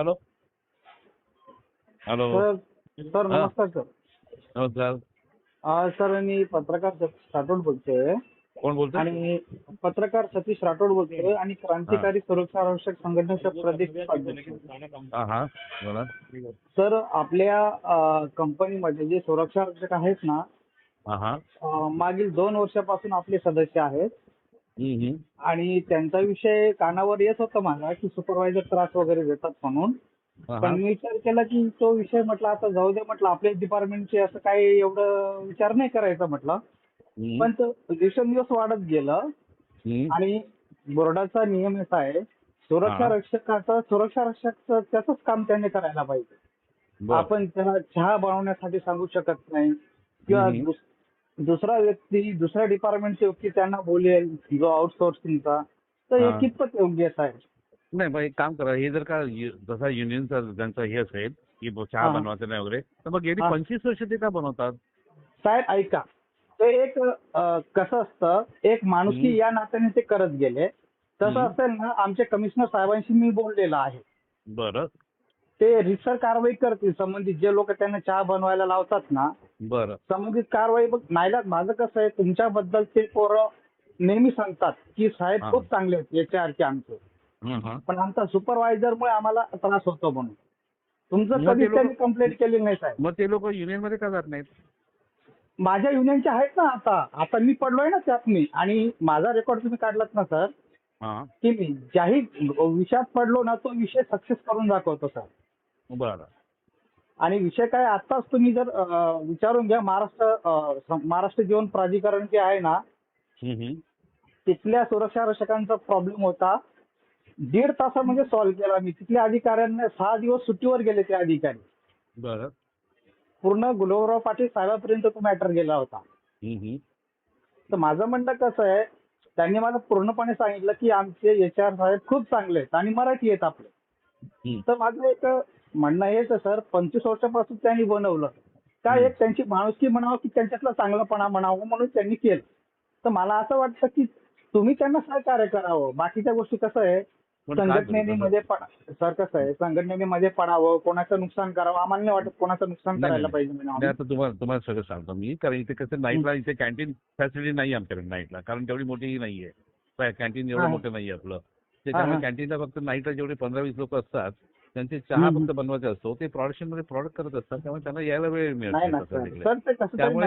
Hello hello sir sir. नमस्कार sir नमस्कार. Sir मी पत्रकार सतीश राठोड बोलतोय. कोण बोलतोय? आणि पत्रकार सतीश राठोड बोलतोय आणि क्रांतिकारी सुरक्षा रक्षक संघटनेचे प्रदेश सर आपल्या कंपनीमध्ये जे सुरक्षा रक्षक आहेत ना मागील दोन वर्षापासून आपले सदस्य आहेत. आणि त्यांचा विषय कानावर येत होता माझा की सुपरवायझर त्रास वगैरे देतात म्हणून पण. मी विचार केला की तो विषय म्हटलं आता जाऊ दे म्हटलं आपल्या डिपार्टमेंटचे असं काही एवढं विचार नाही करायचा म्हटलं पण तो दिवसेंदिवस वाढत गेलं. आणि बोर्डाचा नियम असा आहे सुरक्षा. रक्षकाचं सुरक्षा रक्षक त्याचंच काम त्याने करायला पाहिजे. आपण त्याला चहा बनवण्यासाठी सांगू शकत नाही किंवा दुसरा व्यक्ती दुसऱ्या डिपार्टमेंटचे व्यक्ती त्यांना बोलेल जो आउटसोर्सिंगचा तर हा. हे कितपत योग्य आहे नाही मग एक काम करा हे जर का यु- जसा युनियनचा त्यांचा हे असेल की ब- चहा हा. बनवायचं नाही वगैरे तर मग गेली हा. पंचवीस वर्ष ते का बनवतात साहेब ऐका ते एक अ, कसं असतं एक माणुसकी हम्म. या नात्याने ते करत गेले तसं हम्म. असेल ना आमच्या कमिशनर साहेबांशी मी बोललेलो आहे बरं ते रिसर कारवाई करतील. संबंधित जे लोक त्यांना चहा बनवायला लावतात ना बरं. संबंधित कारवाई बघ नाहीला माझं कसं आहे तुमच्याबद्दल ते पोरं नेहमी सांगतात की साहेब. खूप चांगले आहेत याचे आमचे. पण आमचा सुपरवायझरमुळे आम्हाला त्रास होतो म्हणून. तुमचं लोकं- त्यांनी कंप्लेंट केली नाही साहेब. मग ते लोक युनियनमध्ये का जात नाहीत? माझ्या युनियनचे आहेत ना आता. आता मी पडलोय ना त्यात मी. आणि माझा रेकॉर्ड तुम्ही काढलात ना सर? की मी ज्याही विषयात पडलो ना तो विषय सक्सेस करून दाखवतो सर. बरं. आणि विषय काय आताच तुम्ही जर अं, विचारून घ्या महाराष्ट्र अं, सं- महाराष्ट्र जीवन प्राधिकरण जे आहे ना हं, हं. तिथल्या सुरक्षा रक्षकांचा प्रॉब्लेम होता. दीड तासामध्ये सॉल्व्ह केला मी. तिथल्या अधिकाऱ्यांना सहा दिवस सुट्टीवर गेले ते अधिकारी. बरं. पूर्ण गुलाबराव पाटील साहेबापर्यंत तो मॅटर गेला होता. तर माझं म्हणणं कसं आहे त्यांनी मला पूर्णपणे सांगितलं की आमचे एच आर साहेब खूप चांगले आहेत आणि मराठी आहेत आपले. तर माझं एक म्हणणं हेच सर पंचवीस वर्षापासून त्यांनी बनवलं काय एक त्यांची माणुसकी म्हणावं की त्यांच्यातला चांगलापणा म्हणावं म्हणून त्यांनी केलं तर मला असं वाटतं की तुम्ही त्यांना सहकार्य करावं बाकीच्या गोष्टी कसं आहे संघटनेने? मध्ये सर कसं आहे संघटनेने मध्ये पडावं कोणाचं नुकसान करावं आम्हाला नाही वाटत कोणाचं नुकसान नाही, करायला नाही. पाहिजे नाही. आता तुम्हाला तुम्हाला सगळं सांगतो मी कारण इथे कसं नाईटला इथे कॅन्टीन फॅसिलिटी नाही आमच्याकडे नाईटला कारण तेवढी मोठी नाहीये कॅन्टीन एवढं. मोठं नाहीये आपलं त्याच्यामुळे. कॅन्टीनला फक्त नाईटला जेवढे पंधरा वीस लोक असतात त्यांचे चहा. फक्त बनवायचे असतो ते प्रोडक्शनमध्ये प्रॉडक्ट करत असतात त्यामुळे त्यांना यायला वेळ मिळत त्यामुळे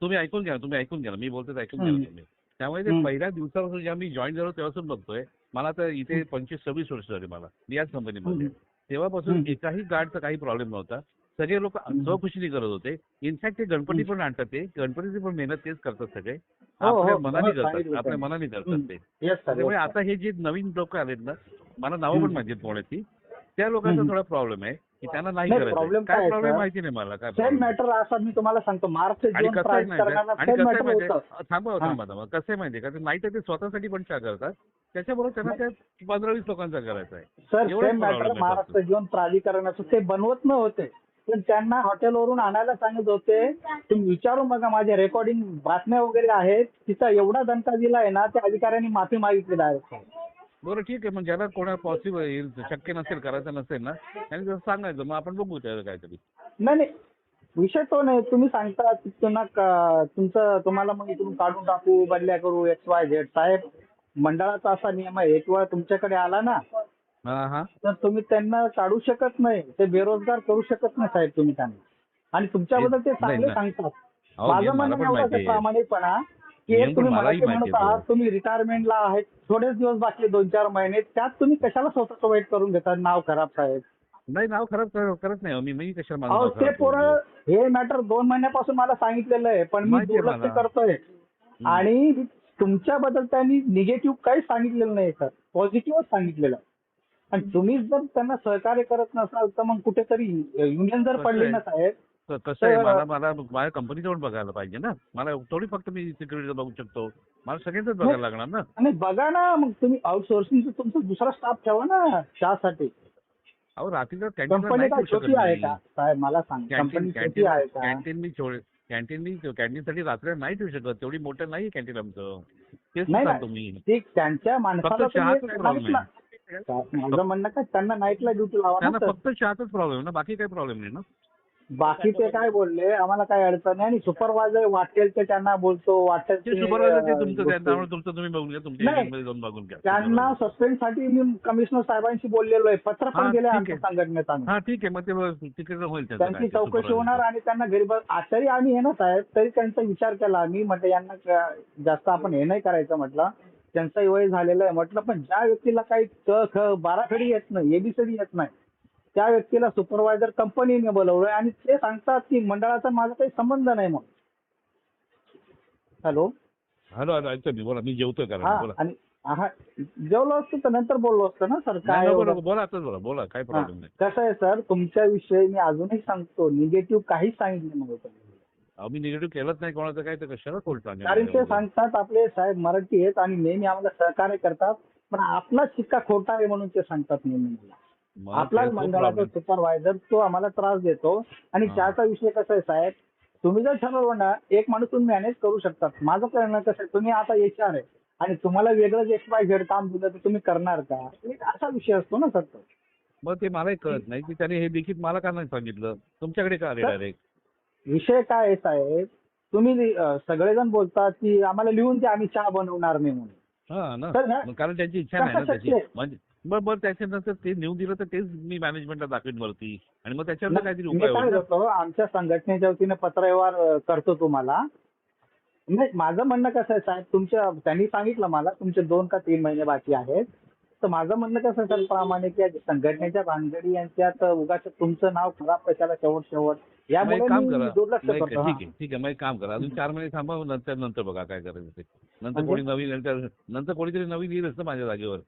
तुम्ही ऐकून घ्या तुम्ही ऐकून घ्या. मी बोलतो ऐकून घ्या. तुम्ही त्यामुळे ते. पहिल्या दिवसापासून जेव्हा मी जॉईन झालो तेव्हापासून बघतोय मला तर इथे. पंचवीस सव्वीस वर्ष झाली मला याच कंपनीमध्ये. तेव्हापासून. एकाही गार्डचा काही प्रॉब्लेम नव्हता सगळे लोक. स्वखुशीने करत होते. इनफॅक्ट ते गणपती पण आणतात ते. गणपतीची पण मेहनत तेच करतात सगळे. हो, हो, आपल्या मनाने करतात. आपल्या. मनाने करतात. ते. त्यामुळे आता हे जे नवीन लोक आलेत ना मला नावं पण. माहिती पुण्याची त्या लोकांचा. थोडा प्रॉब्लेम आहे की त्यांना नाही नाही, करायचं काय प्रॉब्लेम? माहिती नाही मला. काय सेम. मॅटर असा मी तुम्हाला सांगतो. महाराष्ट्र आणि कसं आहे. माहिती थांबा. थांबा थांबा. कसं आहे माहिती का ते नाईट ते स्वतःसाठी पण चहा करतात त्याच्याबरोबर त्यांना त्या पंधरा वीस लोकांचा करायचा आहे. सर सेम मॅटर महाराष्ट्र जीवन प्राधिकरणाचं. ते बनवत नव्हते. पण त्यांना हॉटेलवरून आणायला सांगत होते. तुम्ही विचारून बघा माझ्या रेकॉर्डिंग बातम्या वगैरे आहेत. तिचा एवढा दणका दिलाय ना त्या अधिकाऱ्यांनी माफी मागितली डायरेक्ट बरं ठीक आहे. मग ज्याला कोणा पॉसिबल येईल शक्य नसेल करायचं नसेल ना त्यांनी जसं सांगायचं मग आपण बघू त्याचं काहीतरी. नाही नाही. विषय तो नाही. तुम्ही सांगता का- तुमचं तुम्हाला मग इकडून काढून टाकू बदल्या करू एक्स वाय झेड साहेब मंडळाचा असा नियम आहे. एक वेळा तुमच्याकडे आला ना हा हा तर तुम्ही त्यांना काढू शकत नाही ते बेरोजगार करू शकत नाही साहेब तुम्ही त्यांना आणि तुमच्याबद्दल ते चांगले. सांगतात माझं म्हणणं एवढंच आहे. प्रामाणिकपणा की तुम्ही मराठी आहे आहात. तुम्ही रिटायरमेंटला आहेत थोडेच दिवस बाकी दोन चार महिने त्यात तुम्ही कशाला स्वतःचं वाईट करून घेता नाव खराब साहेब नाही नाव खराब कर- करत नाही मी कशाला ते? पोरं हे मॅटर दोन महिन्यापासून मला सांगितलेलं आहे पण मी दुर्लक्ष. करतोय आणि तुमच्याबद्दल त्यांनी निगेटिव्ह काहीच सांगितलेलं नाही सर पॉझिटिव्हच सांगितलेलं आहे. आणि तुम्हीच जर त्यांना सहकार्य करत नसाल तर मग कुठेतरी युनियन जर पडली? ना साहेब कसं आहे? मला मला माझ्या कंपनीचं पण बघायला पाहिजे ना. मला थोडी फक्त मी सिक्युरिटी बघू शकतो. मला सगळ्यांच बघायला लागणार ना. आणि बघा ना मग तुम्ही आउटसोर्सिंगचा तुमचा दुसरा स्टाफ ठेवा ना त्यासाठी अहो रात्रीचा कंपनी ठेवू छोटी शकत आहे मी. का? साहेब मला सांग. कॅन्टीन कंपनी कॅन्टीन आहे का? कॅन्टीन मी कॅन्टीन मी कॅन्टीनसाठी रात्री नाही ठेवू शकत. तेवढी मोठं नाही कॅन्टीन आमचं. तेच नाही, सांगतो. मी. त्यांच्या माणसाला माझं म्हणणं काय त्यांना नाईटला ड्युटी लावा ना त्यांना सर. फक्त चहाचाच प्रॉब्लेम ना बाकी काही प्रॉब्लेम नाही ना? बाकी ते काय बोलले आम्हाला काय अडचण नाही. आणि सुपरवायझर वाटेल ते त्यांना बोलतो वाटेल ते ते, सुपरवायझर ते अं, तुमचं गोष्टी. त्यामुळे तुमचं तुम्ही बघून घ्या तुमच्या नाही. एजंटमध्ये जाऊन बघून घ्या. त्यांना सस्पेंडसाठी मी कमिशनर साहेबांशी बोललेलो आहे. पत्र पण दिले ठीक आमच्या आहे. संघटनेत आम्ही. हा ठीक आहे. मग ते तिकडे होईल त्याचं काय त्यांची ते चौकशी supervisor. होणार आणि त्यांना घरी बस आचारी आम्ही हे ना साहेब तरी त्यांचा विचार केला. आम्ही म्हटलं यांना क- जास्त आपण हे नाही करायचं म्हटलं. त्यांचंही वय झालेलं आहे. म्हटलं पण ज्या व्यक्तीला काही क ख बाराखडी येत नाही एबीसीडी येत नाही त्या व्यक्तीला सुपरवायझर कंपनीने बोलवलंय आणि ते सांगतात की मंडळाचा माझा काही संबंध नाही मग हॅलो? हॅलो हॅलो ऐकतो मी. बोला मी जेवतोय कारण. बोला. आणि हा जेवलो असतो तर नंतर बोललो असतो ना सर? काय नाही? बोला बोला आताच बोला. बोला काय हा. प्रॉब्लेम नाही. कसं आहे सर? तुमच्याविषयी मी अजूनही सांगतो. निगेटिव्ह काहीच सांगितलं नव्हतं मी निगेटिव्ह केलंच नाही कोणाचं काय तर कशाला खोलता कारण ते सांगतात आपले साहेब मराठी आहेत आणि नेहमी आम्हाला सहकार्य करतात पण आपला शिक्का खोटा आहे म्हणून ते सांगतात नेहमी मला. आपलाच मंडळाचा सुपरवायझर तो आम्हाला त्रास देतो आणि. चहाचा विषय कसा आहे साहेब तुम्ही जर ठरवलं ना एक माणूस तुम्ही मॅनेज करू शकतात. माझं करणं कसं आहे तुम्ही आता एच आर आहे आणि तुम्हाला वेगळंच एक्स वाय झेड काम दिलं तर तुम्ही करणार का? असा विषय असतो ना सर. मग ते मलाही कळत नाही की त्याने हे लिखित मला का नाही सांगितलं? तुमच्याकडे का आले डायरेक्ट विषय काय आहे साहेब? तुम्ही सगळेजण बोलतात की आम्हाला लिहून द्या आम्ही चहा बनवणार नाही म्हणून. हा ना. मग कारण त्यांची इच्छा नाही ना कसं त्याची. शक्य आहे? म्हणजे बरं बरं त्याच्यानंतर ते नेऊन दिलं तर तेच मी मॅनेजमेंटला दाखवेन वरती. आणि मग त्याच्यावर काहीतरी मी उपाय काय होईल ना. करतो आमच्या संघटनेच्या वतीने पत्रव्यवहार अं, करतो तुम्हाला. नाही माझं म्हणणं कसं आहे साहेब तुमच्या त्यांनी सांगितलं मला तुमचे दोन का तीन महिने बाकी आहेत. तर माझं म्हणणं कसं आहे सर प्रामाणिक या संघटनेच्या भानगडी यांच्यात उगाच तुमचं नाव खराब कशाला शेवट शेवट यामुळे एक काम मी करा. दुर्लक्ष नाही, करतो. ठीक हा. आहे ठीक आहे. मग एक काम करा. अजून चार महिने थांबा नंतर नंतर बघा काय करायचं ते. नंतर म्हणजे? कोणी नवीन नंतर नंतर कोणीतरी नवीन येईलच ना माझ्या जागेवर.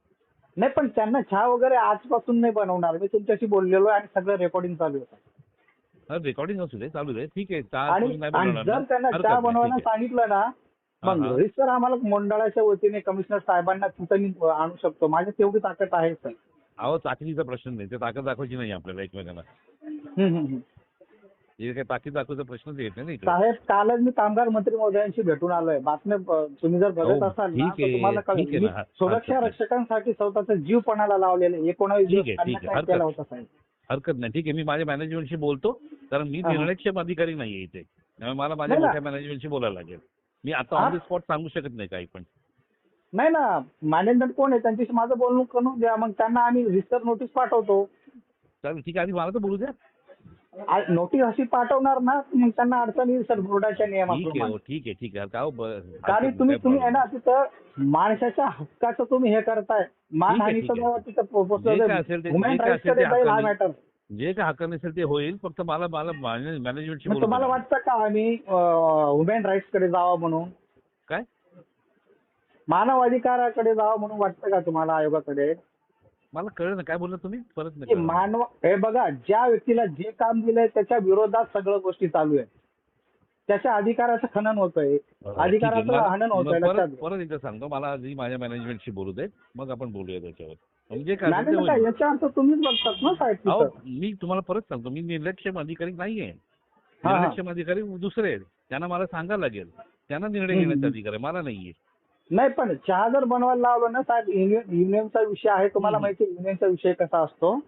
नाही पण त्यांना चहा वगैरे आजपासून नाही बनवणार. मी तुमच्याशी बोललेलो आहे आणि सगळं रेकॉर्डिंग चालू आहे. रेकॉर्डिंग असू दे चालू दे. ठीक आहे चहा आणि तुम्ही नाही आणि बनवणार जर? त्यांना हरकत चहा नाही, बनवायला ठीक आहे. सांगितलं ना मग हा. सर आम्हाला मंडळाच्या वतीने कमिशनर साहेबांना तिथं मी आणू शकतो. माझी तेवढी ताकद आहे सर. अहो ताकदीचा प्रश्न नाही. ते ताकद दाखवायची नाही आपल्याला एकमेकांना. हम्म, हम्म, हम्म. हे काही दाखवायचा प्रश्नच येत नाही ना इकडे. साहेब कालच मी कामगार मंत्री महोदयांशी भेटून आलोय. बातम्या तुम्ही जर बघत हो, असाल ना ठीक तर आहे, तुम्हाला कळेल. ठीक आहे मी ना. सुरक्षा हरकत नाही. रक्षकांसाठी स्वतःचा जीव पणाला लावलेले एकोणावीस ठीक दिवस आहे, ठीक आहे. त्यांना हरकत केला होता साहेब. हरकत नाही. ठीक आहे मी माझ्या मॅनेजमेंटशी बोलतो. कारण मी हा. निर्णयक्षम अधिकारी नाहीये इथे. त्यामुळे मला माझ्या नाही ना. मोठ्या मॅनेजमेंटशी बोलायला लागेल. मी आता हा? ऑन द स्पॉट सांगू शकत नाही काही पण. नाही ना. मॅनेजमेंट कोण आहे? त्यांच्याशी माझं बोलणं करून द्या. मग त्यांना आम्ही रिस्टर नोटीस पाठवतो. चालेल ठीक आहे. आधी मला तर बोलू द्या. नोटीस अशी पाठवणार ना मग त्यांना अडचण येईल सर बोर्डाच्या ठीक आहे नियमाप्रमाणे. हो, ठीक आहे ठीक आहे. का हो, ब- हरकत कारण नाही, तुम्ही तुम्ही आहे ना तिथं माणसाच्या हक्काचं तुम्ही हे करताय. मानहानीचं ठीक आहे. जेव्हा तिथं proposal जे काय असेल ते- ह्युमन जे काय राईट्स असेल ते कडे जाईल हा हक्काने- मॅटर. जे काय हक्क नसेल ते होईल फक्त मला मला मॅनेजमेंटशी मग बोलू तुम्हाला. वाटतं का आम्ही ह्युमन राईट्सकडे जावं म्हणून? काय? मानव अधिकाराकडे जावं म्हणून वाटतं का तुम्हाला आयोगाकडे? मला कळलं ना काय बोलला तुम्ही? परत की नाही कळलं. मानव हे बघा ज्या व्यक्तीला जे काम दिलंय त्याच्या विरोधात सगळ्या गोष्टी चालू आहेत. त्याच्या अधिकाराचं खनन होतंय. ठीक आहे. अधिकाराचं मला- हनन होतंय मग लक्षात परत घ्या. परत एकदा सांगतो. मला आधी माझ्या मॅनेजमेंटशी बोलू दे मग आपण बोलूया त्याच्यावर. म्हणजे काय असेल ते होईल. अर्थ तुम्हीच बघतात ना साहेब अहो तिथं मी तुम्हाला परत सांगतो. मी निर्लक्षम अधिकारी नाहीये. हा. निर्लक्षम अधिकारी दुसरे आहेत. त्यांना मला सांगायला लागेल. त्यांना निर्णय हम्म, घेण्याचा. अधिकार आहे. मला नाहीये. नाही पण चहा जर बनवायला लावलं ना साहेब युनियन युनियनचा विषय आहे तुम्हाला. माहिती आहे युनियनचा विषय कसा असतो?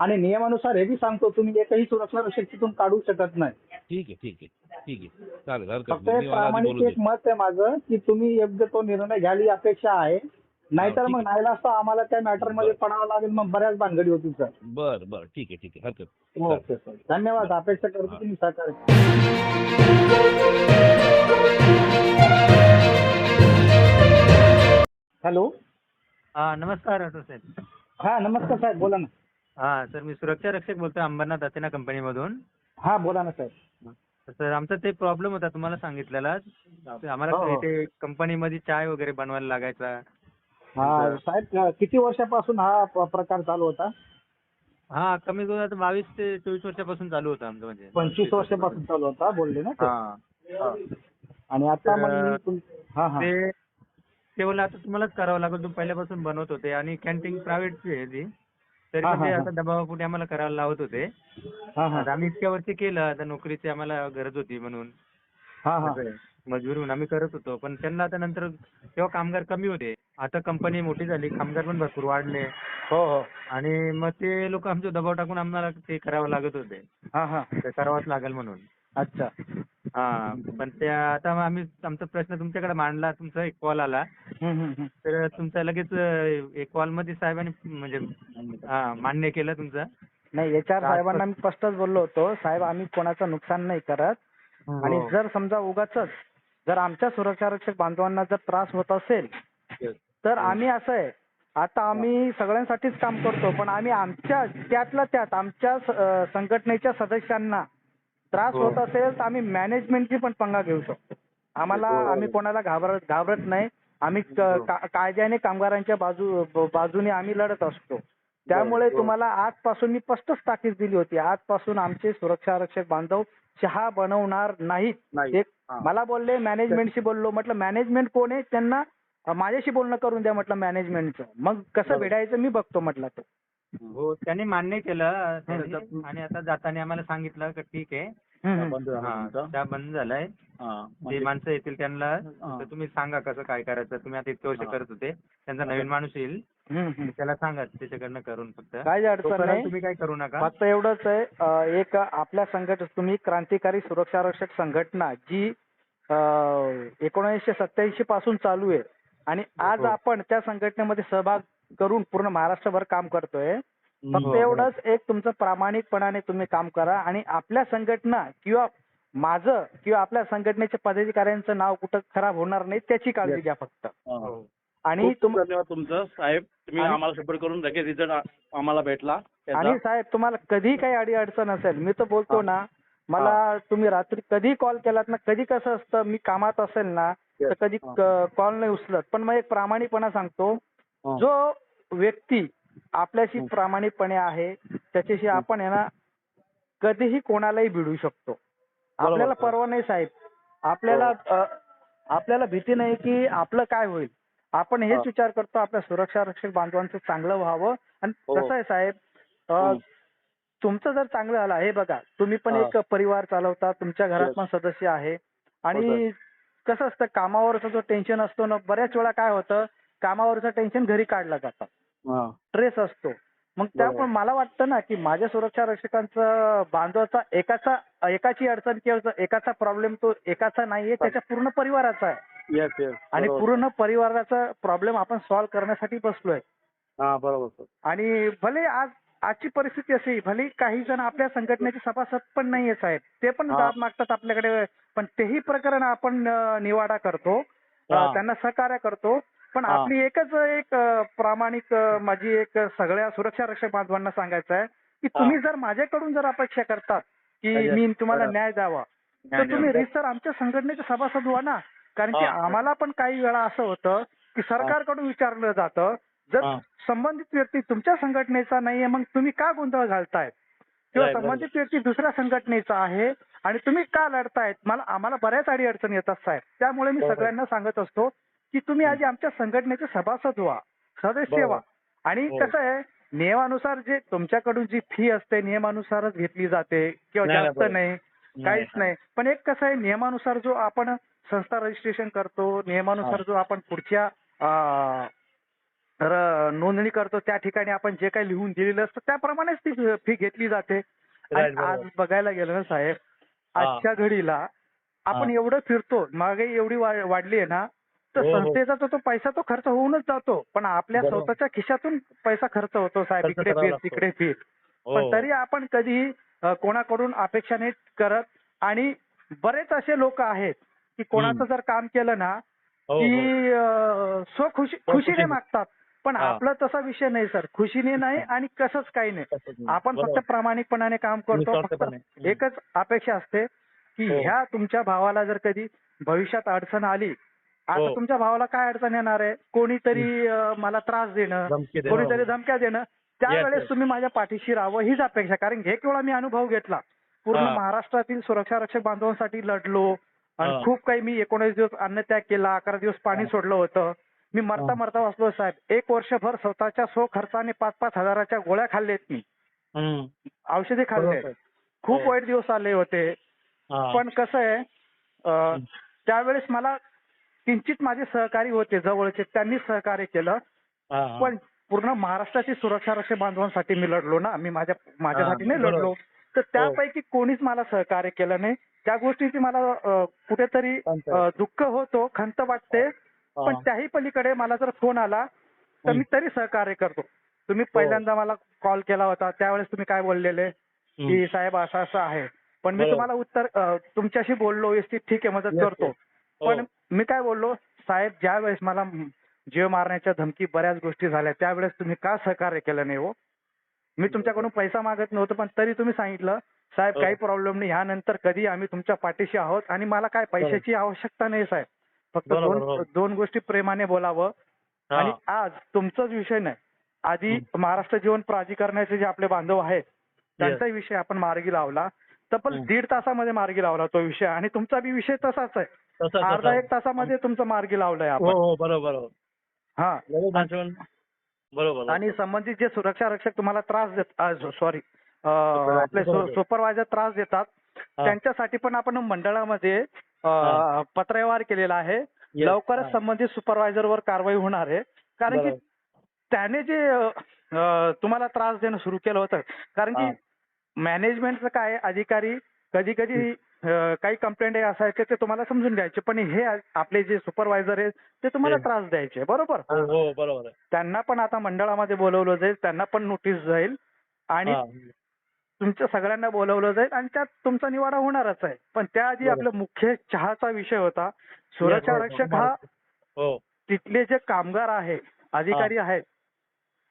आणि नियमानुसार हे बी सांगतो तुम्ही एकही सुरक्षा तिथून काढू शकत नाही. ठीक आहे ठीक आहे ठीक आहे. चालेल हरकत फक्त नाही. एक मी मला आधी प्रामाणिक बोलू एक मत आहे माझं की तुम्ही योग्य तो निर्णय घ्यायला ही अपेक्षा आहे. नाहीतर ठीक मग. नाहीला असता आम्हाला त्या मॅटरमध्ये पडावं लागेल मग बऱ्याच भानगडी होतील सर. बर बर ठीक आहे ठीक आहे हरकत नाही. Okay sir. धन्यवाद. अपेक्षा करतो. तुम्ही सहकार्य. हॅलो? हा नमस्कार ऑटो साहेब. हा नमस्कार साहेब बोला ना. हा सर मी सुरक्षा रक्षक बोलतोय अंबरनाथ अथेना कंपनीमधून. हा बोला ना साहेब. सर आमचा ते प्रॉब्लेम होता तुम्हाला सांगितलेला. आम्हाला हो, हो. इथे कंपनीमध्ये चाय वगैरे बनवायला लागायचा. हा साहेब किती वर्षापासून हा प- प्रकार चालू होता? हा कमी करून आता बावीस ते चोवीस वर्षापासून चालू होतं आमचं म्हणजे. पंचवीस वर्षापासून चालू होता बोलले ना ते. हा हा. आणि आता तर, मग मी तुम- हा हा. ते ते बोलले आता तुम्हालाच करावं लागेल. तुम्ही पहिल्यापासून बनवत होते आणि कॅन्टीन प्रायव्हेटची आहे ती तरी हा, पण ते हा, आता दबावापोटी आम्हाला करायला लावत होते. हा हा. आता आम्ही इतक्या वर्षी केलं. आता नोकरीची आम्हाला गरज होती म्हणून. हा हा. असं आहे. मजबूर म्हणून आम्ही करत होतो. पण त्यांना आता नंतर तेव्हा कामगार कमी होते. आता कंपनी मोठी झाली. कामगार पण भरपूर वाढले. हो हो. आणि मग ते लोक आमचे दबाव टाकून आम्हाला ते करावं लागत होते. हा हा. ते करावंच लागेल म्हणून. अच्छा. हा पण ते आता आम्ही आमचा प्रश्न तुमच्याकडे मांडला तुमचा एक कॉल आला. तर तुमचा लगेच एक कॉलमध्ये साहेबांनी म्हणजे हा मान्य केलं तुमचं. नाही आर साहेबांना मी स्पष्टच बोललो होतो. साहेब आम्ही कोणाचं नुकसान नाही करत. आणि हो. जर समजा उगाच जर आमच्या सुरक्षा रक्षक बांधवांना जर त्रास होत असेल तर आम्ही असं आहे. आता आम्ही सगळ्यांसाठीच काम करतो पण आम्ही आमच्या त्यातल्या त्यात आमच्या संघटनेच्या सदस्यांना त्रास हो. होत असेल तर आम्ही मॅनेजमेंटची पण पंगा घेऊ शकतो. आम्हाला आम्ही कोणाला घाबरत घाबरत नाही. आम्ही हो. कायद्याने कामगारांच्या बाजूने आम्ही लढत असतो. त्यामुळे हो. तुम्हाला आजपासून मी स्पष्टच ताकीद दिली होती. आजपासून आमचे सुरक्षा रक्षक बांधव चहा बनवणार नाहीत. हा. मला बोलले मॅनेजमेंटशी बोललो. म्हटलं मॅनेजमेंट कोण आहे? त्यांना माझ्याशी बोलणं करून द्या. म्हटलं मॅनेजमेंटचं मग कसं भिडायचं मी बघतो म्हटलं ते. हो त्यांनी मान्य केलं. त्यांनी. आणि आता जाताना आम्हाला सांगितलं की ठीक आहे. त्या बंद झालाय. ते माणसं येतील त्यांना तर तुम्ही सांगा कसं काय करायचं. तुम्ही आता इतके वर्ष करत होते. त्यांचा नवीन माणूस येईल. त्याला सांगा त्याच्याकडनं करून फक्त. काही अडचण नाही. तुम्ही काय करू नका. फक्त एवढंच आहे एक आपल्या संघट तुम्ही क्रांतिकारी सुरक्षा रक्षक संघटना जी एकोणीसशे सत्याऐंशी पासून चालू आहे. आणि आज हो. आपण त्या संघटनेमध्ये सहभाग करून पूर्ण महाराष्ट्रभर काम करतोय फक्त हो. एवढंच एक तुमचं प्रामाणिकपणाने तुम्ही काम करा आणि आपल्या संघटना किंवा माझं किंवा आपल्या संघटनेच्या पदाधिकाऱ्यांचं नाव कुठं खराब होणार नाही त्याची काळजी घ्या फक्त हो. आणि धन्यवाद तुमचं साहेब तुम्ही आम्हाला सपोर्ट करून लगेच रिझल्ट आम्हाला भेटला. आणि साहेब तुम्हाला कधी काही अडी अडचण असेल मी तर बोलतो हा. ना मला तुम्ही रात्री कधी कॉल केलात ना कधी कसं असतं मी कामात असेल ना तर. कधी हा. कॉल नाही उचलत पण मग एक प्रामाणिकपणा सांगतो हा. जो व्यक्ती आपल्याशी हं. प्रामाणिकपणे आहे त्याच्याशी आपण आहे ना कधीही कोणालाही भिडू शकतो आपल्याला. परवा नाही साहेब आपल्याला हो. अ, आपल्याला भीती नाही की आपलं काय होईल आपण हेच हा. विचार करतो आपल्या सुरक्षा रक्षक बांधवांचं चांगलं व्हावं आणि हो. कसं आहे साहेब अ, हं. तुमचं जर चांगलं झालं हे बघा तुम्ही पण हा. एक परिवार चालवता तुमच्या घरात Yes. पण सदस्य आहे हो, आणि कसं असतं कामावरचं जो टेन्शन असतो ना बऱ्याच वेळा काय होतं कामावरचं टेन्शन घरी काढलं जातं हा. स्ट्रेस असतो मग त्यामुळे. मला वाटतं ना की माझ्या सुरक्षा रक्षकांचं बांधवाचा एकाचा एकाची अडचण किंवा एकाचा प्रॉब्लेम तो एकाचा नाहीये त्याच्या पूर्ण परिवाराचा आहे. आणि बरोबर. पूर्ण परिवाराचा प्रॉब्लेम आपण सॉल्व्ह करण्यासाठी बसलोय हा बरोबर सर आणि भले आज आजची परिस्थिती अशी भले काही जण आपल्या संघटनेचे सभासद पण नाहीये साहेब ते पण हा. दाद मागतात आपल्याकडे पण तेही प्रकरण आपण अं, निवाडा करतो अं, हा. त्यांना सहकार्य करतो पण. आपली एकच एक प्रामाणिक माझी एक सगळ्या सुरक्षा रक्षक बांधवांना सांगायचं आहे की तुम्ही जर माझ्याकडून जर अपेक्षा करतात की मी तुम्हाला. न्याय द्यावा तर तुम्ही. रिसर आमच्या संघटनेचे सभासद व्हा ना कारण की. आम्हाला पण काही वेळा असं होतं की सरकारकडून विचारलं जातं जर. संबंधित व्यक्ती तुमच्या संघटनेचा नाहीये मग तुम्ही का गोंधळ घालताय किंवा. संबंधित व्यक्ती दुसऱ्या संघटनेचा आहे आणि तुम्ही का लढतायत मला आम्हाला बऱ्याच अडी अडचणी येतात साहेब त्यामुळे मी. सगळ्यांना सांगत असतो की तुम्ही आधी आमच्या संघटनेचे सभासद व्हा सदस्य. व्हा आणि हो. कसं आहे नियमानुसार जे तुमच्याकडून जी फी असते नियमानुसारच घेतली जाते किंवा जास्त. नाही काहीच नाही पण एक कसं आहे नियमानुसार जो आपण संस्था रजिस्ट्रेशन करतो नियमानुसार जो आपण पुढच्या नोंदणी करतो त्या ठिकाणी आपण जे काही लिहून दिलेलं असतं त्याप्रमाणेच ती फी घेतली जाते आणि. आज बघायला गेलं ना साहेब. आजच्या घडीला आपण. एवढं फिरतो महागाई एवढी वाढली आहे ना तर हो, हो. संस्थेचा तो तो पैसा तो खर्च होऊनच जातो पण आपल्या. स्वतःच्या खिशातून पैसा खर्च होतो साहेब इकडे फिर. तिकडे फिर हो. पण तरी आपण कधीही कोणाकडून अपेक्षा नाही करत आणि बरेच असे लोक आहेत की कोणाचं. जर काम केलं ना. की स्वखुशी खुशीने. मागतात पण. आपला तसा विषय नाही सर खुशीने नाही आणि कसंच काही नाही आपण. फक्त प्रामाणिकपणाने काम करतो. फक्त. एकच अपेक्षा असते की. ह्या तुमच्या भावाला जर कधी भविष्यात अडचण आली आता हो. तुमच्या भावाला काय अडचण येणार आहे कोणीतरी अ, मला त्रास देणं धमकी देणं. कोणीतरी धमक्या देणं त्यावेळेस yes. तुम्ही माझ्या पाठीशी राहावं हीच अपेक्षा कारण हे केवळ मी अनुभव घेतला पूर्ण हा. महाराष्ट्रातील सुरक्षा रक्षक बांधवांसाठी लढलो आणि. खूप काही मी एकोणीस दिवस अन्नत्याग केला अकरा दिवस पाणी हा. सोडलं होतं मी मरता हा. मरता वाचलो साहेब एक वर्षभर स्वतःच्या सो खर्चाने पाच पाच हजाराच्या गोळ्या खाल्ल्यात मी हम्म. औषधे खाल्ले बरोबर. खूप हो. वाईट दिवस आले होते हा. पण कसं आहे अं, त्यावेळेस मला किंचित माझे सहकारी होते जवळचे त्यांनी सहकार्य केलं हा, हा. पण पूर्ण महाराष्ट्राची सुरक्षा रक्षक बांधवांसाठी मी लढलो ना मी माझ्या माझ्यासाठी नाही बरोबर. लढलो तर त्यापैकी कोणीच मला सहकार्य केलं नाही त्या गोष्टीची मला अ, कुठेतरी अ, दुःख होतो खंत वाटते पण हा. त्याही पलीकडे मला जर फोन आला तर मी तरी सहकार्य करतो तुम्ही हो. पहिल्यांदा मला कॉल केला होता त्यावेळेस तुम्ही काय बोललेले की साहेब असं असं आहे पण मी बरोबर. तुम्हाला उत्तर अ, तुमच्याशी बोललो व्यवस्थित ठीक आहे मदत Yes, करतो yes. पण हो. मी काय बोललो साहेब ज्या वेळेस मला जीव मारण्याच्या धमकी बऱ्याच गोष्टी झाल्या त्यावेळेस तुम्ही का सहकार्य केलं नाही हो मी तुमच्याकडून पैसा मागत नव्हतो पण तरी तुम्ही सांगितलं साहेब हो. काही प्रॉब्लेम नाही ह्यानंतर कधी आम्ही तुमच्या पाठीशी आहोत आणि मला काय पैशाची आवश्यकता नाही साहेब फक्त दोन हो. दोन गोष्टी प्रेमाने बोलावं हा. आणि आज तुमचाच विषय नाही आधी महाराष्ट्र जीवन प्राधिकरणाचे जे आपले बांधव आहेत त्यांचाही विषय आपण मार्गी लावला तब्बल हं. दीड तासामध्ये मार्गी लावला तो विषय आणि तुमचा बी विषय तसाच आहे तसं- तसं. अर्धा एक तासामध्ये तुमचं मार्गी लावलंय हो आपण हो बरोबर बरोबर हा लगेच आठवण. बरोबर आणि संबंधित जे सुरक्षा रक्षक तुम्हाला त्रास देत सॉरी आपले बरोबर. सुपरवायझर त्रास देतात हा. त्यांच्यासाठी पण आपण मंडळामध्ये अ, हा. पत्रव्यवहार केलेला आहे Yes. लवकरच हा. संबंधित supervisor वर कारवाई होणार आहे कारण की बरोबर. त्याने जे अ, अ, तुम्हाला त्रास देणं सुरू केलं होतं कारण हा. की मॅनेजमेंटचं काय अधिकारी कधी कधी काही कंप्लेंट असायचे ते तुम्हाला समजून घ्यायचे पण हे आपले जे सुपरवायझर आहेत ते तुम्हाला. त्रास द्यायचे बरोबर हो हो बरोबर आहे त्यांना पण आता मंडळामध्ये बोलवलं जाईल त्यांना पण नोटीस जाईल आणि हा. तुमच्या सगळ्यांना बोलवलं जाईल आणि त्यात तुमचा निवाडा होणारच आहे पण त्याआधी बरोबर. आपला मुख्य चहाचा विषय होता सुरक्षा Yes, हो, रक्षक हो. हा हो तिथले जे कामगार आहे अधिकारी आहेत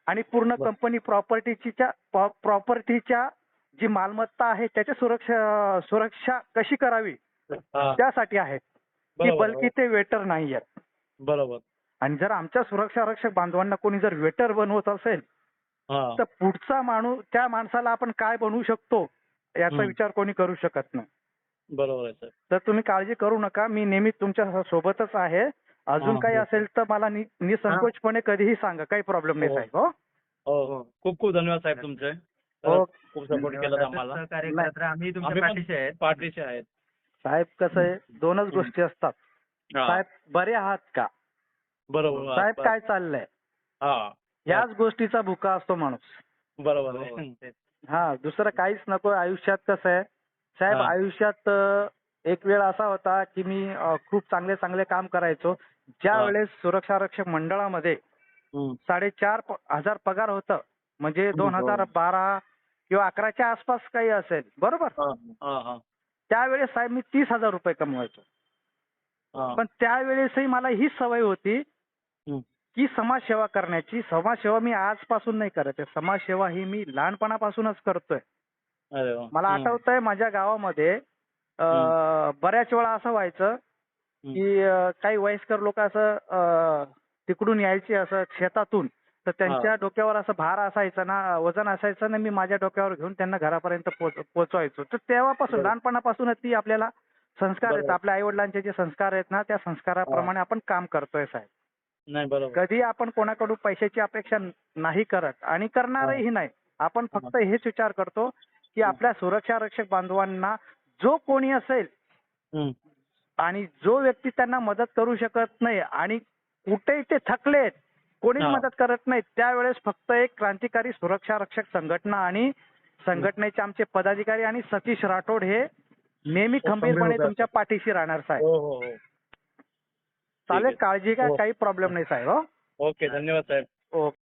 आणि पूर्ण. कंपनी प्रॉपर्टीच्या प्रॉपर्टीच्या जी मालमत्ता आहे त्याची सुरक्षा सुरक्षा कशी करावी. त्यासाठी आहेत की बल्कि ते वेटर नाही आहेत. बरोबर. आणि जर आमच्या सुरक्षा रक्षक बांधवांना कोणी जर वेटर बनवत असेल तर पुढचा माणूस त्या माणसाला आपण काय बनवू शकतो याचा. विचार कोणी करू शकत नाही. बरोबर आहे सर. तर तुम्ही काळजी करू नका. मी नेहमी तुमच्या सोबतच आहे. अजून काही. असेल तर मला नि- निसंकोचपणे कधीही सांगा. काही प्रॉब्लेम नाही हो. साहेब हो. हो हो. खूप खूप धन्यवाद साहेब तुमचे. खूप सपोर्ट केला आम्हाला. नाही. आम्ही तुमच्या पण पाठीशी आहेत. पाठीशी आहेत. साहेब कसं आहे दोनच गोष्टी असतात. हा. साहेब बरे आहात का? बरोबर. साहेब काय चाललंय? हा. याच गोष्टीचा भुका असतो माणूस. बरोबर हो, तेच. हा दुसरं काहीच नको. आयुष्यात कसं आहे साहेब हा. आयुष्यात अ, एक वेळ असा होता की मी अ, खूप चांगले चांगले काम करायचो. ज्या हा. वेळेस सुरक्षा रक्षक मंडळामध्ये हम्म. साडेचार प- हजार पगार होतं म्हणजे दोन हो. हजार बारा किंवा अकराच्या आसपास काही असेल. बरोबर? हा हा हा. त्यावेळेस साहेब मी तीस हजार रुपये कमवायचो. हा. पण त्यावेळेसही मला हीच सवय होती. की समाजसेवा करण्याची. समाजसेवा मी आजपासून नाही करत आहे. समाजसेवा ही मी लहानपणापासूनच करतोय. मला हम्म. आठवतंय माझ्या गावामध्ये बऱ्याच वेळा असं व्हायचं की काही वयस्कर लोक असं तिकडून यायचे असं शेतातून. तर त्यांच्या डोक्यावर असं भार असायचं ना वजन असायचं ना मी माझ्या डोक्यावर घेऊन त्यांना घरापर्यंत पोचवायचो. तर तेव्हापासून. लहानपणापासूनच ती आपल्याला संस्कार आहेत. आपल्या आई वडिलांचे जे संस्कार आहेत ना त्या संस्काराप्रमाणे आपण काम करतोय साहेब. कधी आपण कोणाकडून पैशाची अपेक्षा नाही करत आणि करणारही नाही. आपण फक्त हेच विचार करतो की आपल्या सुरक्षा रक्षक बांधवांना जो कोणी असेल. आणि जो व्यक्ती त्यांना मदत करू शकत नाही आणि कुठेही ते थकलेत कोणीच. मदत करत नाही त्यावेळेस फक्त एक क्रांतिकारी सुरक्षा रक्षक संघटना आणि संघटनेचे आमचे पदाधिकारी आणि सतीश राठोड हे नेहमी हो, खंबीरपणे खंबीर तुमच्या पाठीशी राहणार साहेब. हो हो चालेल. काळजी घ्या. काही प्रॉब्लेम नाही साहेब हो. ओके धन्यवाद साहेब. ओके.